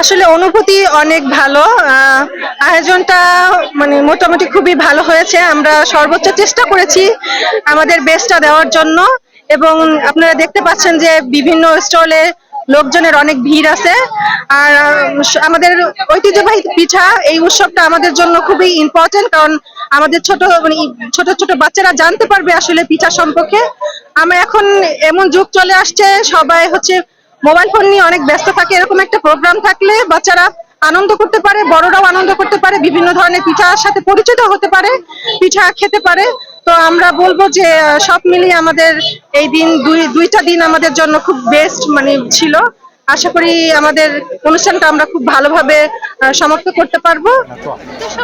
আসলে অনুভূতি অনেক ভালো। আয়োজনটা মানে মোটামুটি খুবই ভালো হয়েছে। আমরা সর্বোচ্চ চেষ্টা করেছি আমাদের বেস্টটা দেওয়ার জন্য এবং আপনারা দেখতে পাচ্ছেন যে বিভিন্ন স্টলে লোকজনের অনেক ভিড় আছে। আর আমাদের ঐতিহ্যবাহী পিঠা এই উৎসবটা আমাদের জন্য খুবই ইম্পর্টেন্ট কারণ আমাদের ছোট মানে ছোট ছোট বাচ্চারা জানতে পারবে আসলে পিঠা সম্পর্কে। আমরা এখন এমন যুগ চলে আসছে, সবাই হচ্ছে মোবাইল ফোন নিয়ে অনেক ব্যস্ত থাকে, এরকম একটা প্রোগ্রাম থাকলে বাচ্চারা আনন্দ করতে পারে, বড়রাও আনন্দ করতে পারে, বিভিন্ন ধরনের পিঠার সাথে পরিচিত হতে পারে, পিঠা খেতে পারে। তো আমরা বলব যে সব মিলিয়ে আমাদের এই দিন দুই, দুইটা দিন আমাদের জন্য খুব বেস্ট মানে ছিল। আশা করি আমাদের অনুষ্ঠানটা আমরা খুব ভালোভাবে সমাপ্ত করতে পারব।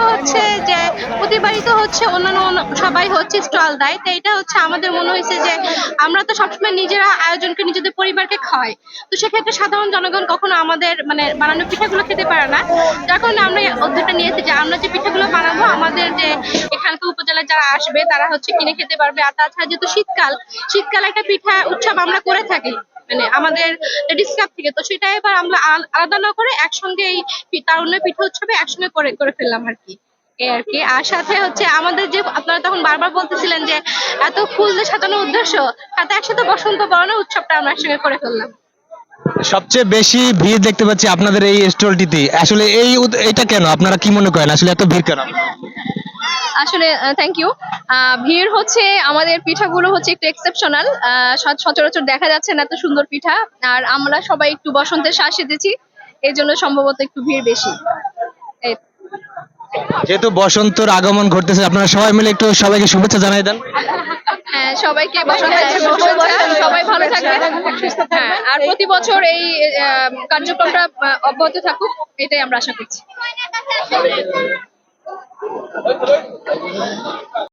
হচ্ছে যে প্রতিবারই তো হচ্ছে অন্যান্য অন্য- সবাই হচ্ছে স্টল দেয়, তো এটা হচ্ছে আমাদের মনে হয়েছে যে আমরা তো সবসময় নিজেরা আয়োজনকে নিজেদের পরিবারকে খাওয়াই। তো সেক্ষেত্রে সাধারণ জনগণ কখনো আমাদের মানে বানানো পিঠাগুলো খেতে পারে না। যার কারণে আমরা উদ্যোগটা নিয়েছি যে আমরা যে পিঠাগুলো বানাবো, আমাদের যে এখানকার উপজেলায় যারা আসবে তারা হচ্ছে কিনে খেতে পারবে। আর তাছাড়া যেহেতু শীতকাল, শীতকালে একটা পিঠা উৎসব আমরা করে থাকি। মানে আমাদের লেডিস ক্লাব থেকে তো সেটা এবার আমরা আলাদা না করে একসঙ্গে এই তারুণ্যের পিঠা উৎসবে একসঙ্গে করে করে ফেললাম আর কি। এই আর কি। আর সাথে হচ্ছে আমাদের যে আপনারা তখন বারবার বলতেছিলেন যে এত ফুল দিয়ে সাজানোর উদ্দেশ্য তাতে একসাথে বসন্ত বরণের উৎসবটা আমরা একসঙ্গে করে ফেললাম। সবচেয়ে বেশি ভিড় দেখতে পাচ্ছি আপনাদের এই স্টলটিতে। আসলে এই এটা কেন? আপনারা কি মনে করেন? আসলে এত ভিড় কেন? আসলে থ্যাংক ইউ ভিড় হচ্ছে আমাদের পিঠাগুলো হচ্ছে একটু এক্সেপশনাল সচরাচর দেখা যাচ্ছে না এত সুন্দর পিঠা। আর আমরা সবাই একটু বসন্তের শ্বাস এসেছি এই জন্য সম্ভবত একটু ভিড় বেশি। যেহেতু বসন্তর আগমন ঘটতেছে আপনারা সবাই মিলে একটু সবাইকে শুভেচ্ছা জানাই দেন। হ্যাঁ, সবাইকে সবাই ভালো থাকবে হ্যাঁ আর প্রতি বছর এই আহ, কার্যক্রমটা অব্যাহত থাকুক এটাই আমরা আশা করছি।